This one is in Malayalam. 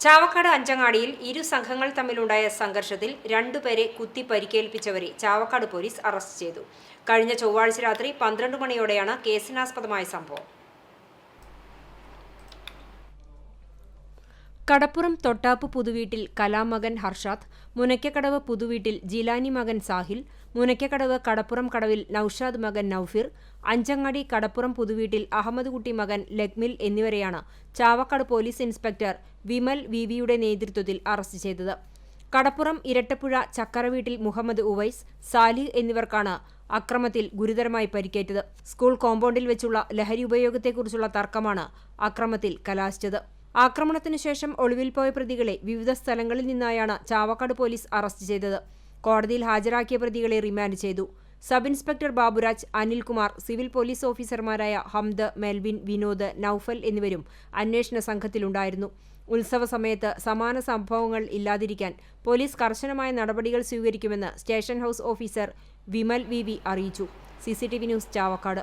ചാവക്കാട് അഞ്ചങ്ങാടിയിൽ ഇരു സംഘങ്ങൾ തമ്മിലുണ്ടായ സംഘർഷത്തിൽ രണ്ടുപേരെ കുത്തി പരിക്കേൽപ്പിച്ചവരെ ചാവക്കാട് പോലീസ് അറസ്റ്റ് ചെയ്തു. കഴിഞ്ഞ ചൊവ്വാഴ്ച രാത്രി പന്ത്രണ്ട് മണിയോടെയാണ് കേസിനാസ്പദമായ സംഭവം. കടപ്പുറം തൊട്ടാപ്പ് പുതുവീട്ടിൽ കലാമകൻ ഹർഷാദ് മുനയ്ക്കക്കടവ് പുതുവീട്ടിൽ ജിലാനി മകൻ സാഹിൽ മുനയ്ക്കക്കടവ് കടപ്പുറം കടവിൽ നൌഷാദ് മകൻ നൌഫിർ അഞ്ചങ്ങാടി കടപ്പുറം പുതുവീട്ടിൽ അഹമ്മദ് കുട്ടി മകൻ ലഗ്മിൽ എന്നിവരെയാണ് Chavakkad police inspector Vimal V വിയുടെ നേതൃത്വത്തിൽ അറസ്റ്റ് ചെയ്തത്. കടപ്പുറം ഇരട്ടപ്പുഴ ചക്കരവീട്ടിൽ മുഹമ്മദ് ഉവൈസ് സാലിഹ് എന്നിവർക്കാണ് അക്രമത്തിൽ ഗുരുതരമായി പരിക്കേറ്റത്. സ്കൂൾ കോമ്പൗണ്ടിൽ വെച്ചുള്ള ലഹരി ഉപയോഗത്തെക്കുറിച്ചുള്ള തർക്കമാണ് അക്രമത്തിൽ കലാശിച്ചത്. ആക്രമണത്തിനു ശേഷം ഒളിവിൽ പോയ പ്രതികളെ വിവിധ സ്ഥലങ്ങളിൽ നിന്നായാണ് ചാവക്കാട് പോലീസ് അറസ്റ്റ് ചെയ്തത്. കോടതിയിൽ ഹാജരാക്കിയ പ്രതികളെ റിമാൻഡ് ചെയ്തു. Sub inspector Baburaj Anilkumar civil police ഓഫീസർമാരായ ഹംദ് മെൽവിൻ വിനോദ് നൌഫൽ എന്നിവരും അന്വേഷണ സംഘത്തിലുണ്ടായിരുന്നു. ഉത്സവ സമയത്ത് സമാന സംഭവങ്ങൾ ഇല്ലാതിരിക്കാൻ പോലീസ് കർശനമായ നടപടികൾ സ്വീകരിക്കുമെന്ന് station house officer Vimal V അറിയിച്ചു. CCTV news Chavakkad.